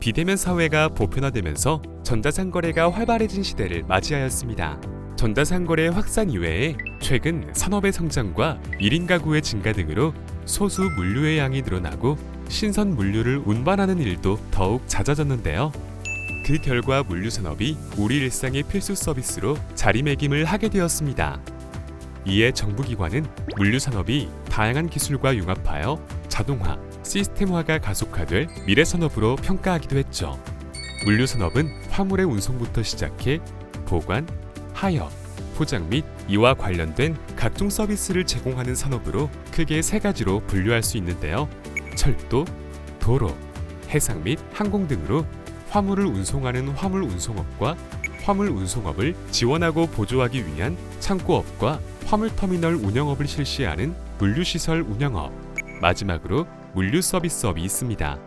비대면 사회가 보편화되면서 전자상거래가 활발해진 시대를 맞이하였습니다. 전자상거래 확산 이외에 최근 산업의 성장과 1인 가구의 증가 등으로 소수 물류의 양이 늘어나고 신선 물류를 운반하는 일도 더욱 잦아졌는데요. 그 결과 물류 산업이 우리 일상의 필수 서비스로 자리매김을 하게 되었습니다. 이에 정부기관은 물류 산업이 다양한 기술과 융합하여 자동화, 시스템화가 가속화될 미래 산업으로 평가하기도 했죠. 물류 산업은 화물의 운송부터 시작해 보관, 하역, 포장 및 이와 관련된 각종 서비스를 제공하는 산업으로 크게 세 가지로 분류할 수 있는데요. 철도, 도로, 해상 및 항공 등으로 화물을 운송하는 화물 운송업과 화물 운송업을 지원하고 보조하기 위한 창고업과 화물 터미널 운영업을 실시하는 물류시설 운영업, 마지막으로 물류 서비스업이 있습니다.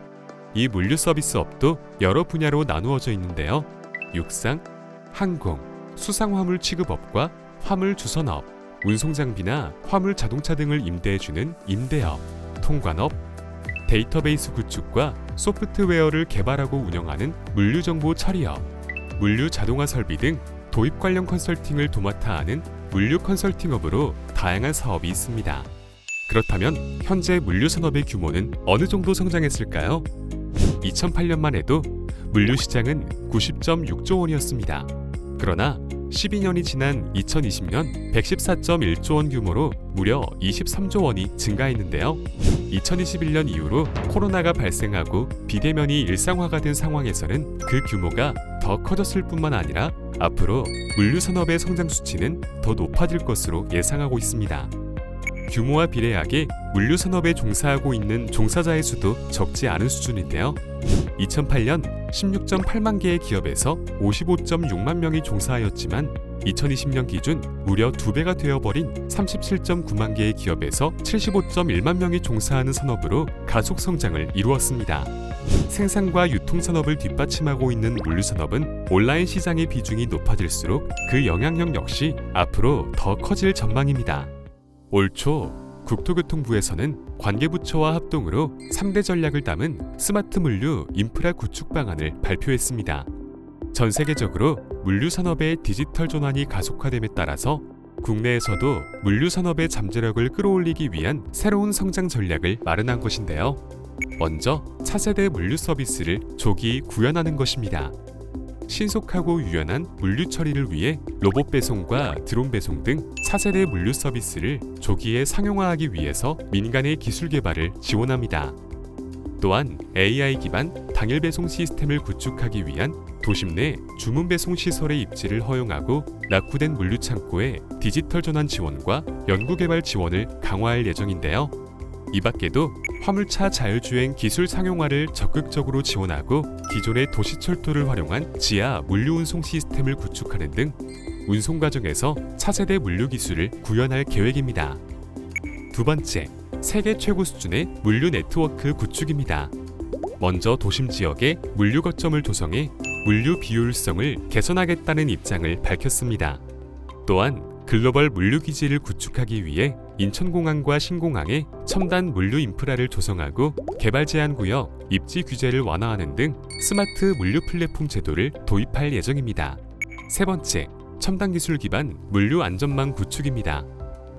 이 물류 서비스업도 여러 분야로 나누어져 있는데요. 육상, 항공, 수상 화물 취급업과 화물 주선업, 운송 장비나 화물 자동차 등을 임대해주는 임대업, 통관업, 데이터베이스 구축과 소프트웨어를 개발하고 운영하는 물류 정보 처리업, 물류 자동화 설비 등 도입 관련 컨설팅을 도맡아 하는 물류 컨설팅업으로 다양한 사업이 있습니다. 그렇다면 현재 물류 산업의 규모는 어느 정도 성장했을까요? 2008년만 해도 물류 시장은 90.6조 원이었습니다. 그러나 12년이 지난 2020년 114.1조 원 규모로 무려 23조 원이 증가했는데요. 2021년 이후로 코로나가 발생하고 비대면이 일상화가 된 상황에서는 그 규모가 더 커졌을 뿐만 아니라 앞으로 물류 산업의 성장 수치는 더 높아질 것으로 예상하고 있습니다. 규모와 비례하게 물류 산업에 종사하고 있는 종사자의 수도 적지 않은 수준인데요. 2008년 16.8만 개의 기업에서 55.6만 명이 종사하였지만 2020년 기준 무려 두 배가 되어버린 37.9만 개의 기업에서 75.1만 명이 종사하는 산업으로 가속 성장을 이루었습니다. 생산과 유통 산업을 뒷받침하고 있는 물류 산업은 온라인 시장의 비중이 높아질수록 그 영향력 역시 앞으로 더 커질 전망입니다. 올 초 국토교통부에서는 관계부처와 합동으로 3대 전략을 담은 스마트 물류 인프라 구축 방안을 발표했습니다. 전 세계적으로 물류 산업의 디지털 전환이 가속화됨에 따라서 국내에서도 물류 산업의 잠재력을 끌어올리기 위한 새로운 성장 전략을 마련한 것인데요. 먼저 차세대 물류 서비스를 조기 구현하는 것입니다. 신속하고 유연한 물류 처리를 위해 로봇 배송과 드론 배송 등 차세대 물류 서비스를 조기에 상용화하기 위해서 민간의 기술 개발을 지원합니다. 또한 AI 기반 당일 배송 시스템을 구축하기 위한 도심 내 주문 배송 시설의 입지를 허용하고 낙후된 물류 창고의 디지털 전환 지원과 연구 개발 지원을 강화할 예정인데요. 이 밖에도 화물차 자율주행 기술 상용화를 적극적으로 지원하고 기존의 도시철도를 활용한 지하 물류 운송 시스템을 구축하는 등 운송 과정에서 차세대 물류 기술을 구현할 계획입니다. 두 번째, 세계 최고 수준의 물류 네트워크 구축입니다. 먼저 도심 지역에 물류 거점을 조성해 물류 비효율성을 개선하겠다는 입장을 밝혔습니다. 또한 글로벌 물류 기지를 구축하기 위해 인천공항과 신공항에 첨단 물류 인프라를 조성하고 개발 제한 구역, 입지 규제를 완화하는 등 스마트 물류 플랫폼 제도를 도입할 예정입니다. 세 번째, 첨단 기술 기반 물류 안전망 구축입니다.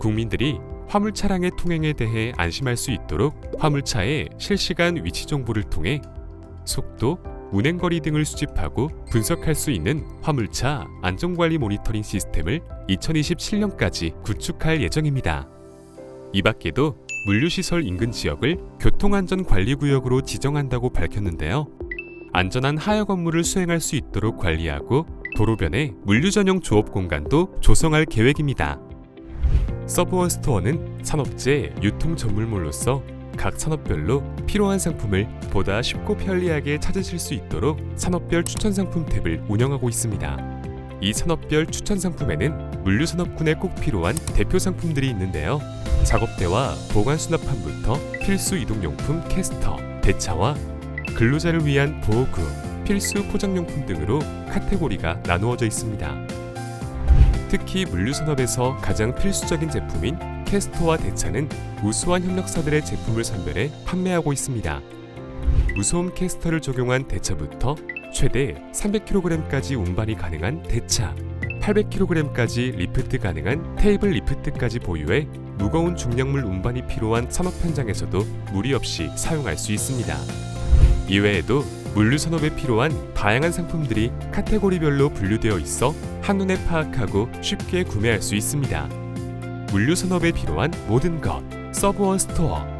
국민들이 화물 차량의 통행에 대해 안심할 수 있도록 화물차의 실시간 위치 정보를 통해 속도, 운행 거리 등을 수집하고 분석할 수 있는 화물차 안전관리 모니터링 시스템을 2027년까지 구축할 예정입니다. 이 밖에도 물류시설 인근 지역을 교통안전관리구역으로 지정한다고 밝혔는데요. 안전한 하역 업무를 수행할 수 있도록 관리하고 도로변에 물류 전용 조업 공간도 조성할 계획입니다. 서브원 스토어는 산업재 유통 전문물로서 각 산업별로 필요한 상품을 보다 쉽고 편리하게 찾으실 수 있도록 산업별 추천 상품 탭을 운영하고 있습니다. 이 산업별 추천 상품에는 물류 산업군에 꼭 필요한 대표 상품들이 있는데요. 작업대와 보관 수납함부터 필수 이동용품 캐스터, 대차와 근로자를 위한 보호구, 필수 포장용품 등으로 카테고리가 나누어져 있습니다. 특히 물류 산업에서 가장 필수적인 제품인 캐스터와 대차는 우수한 협력사들의 제품을 선별해 판매하고 있습니다. 무소음 캐스터를 적용한 대차부터 최대 300kg까지 운반이 가능한 대차, 800kg까지 리프트 가능한 테이블 리프트까지 보유해 무거운 중량물 운반이 필요한 산업 현장에서도 무리 없이 사용할 수 있습니다. 이외에도 물류 산업에 필요한 다양한 상품들이 카테고리별로 분류되어 있어 한눈에 파악하고 쉽게 구매할 수 있습니다. 물류 산업에 필요한 모든 것 서브원 스토어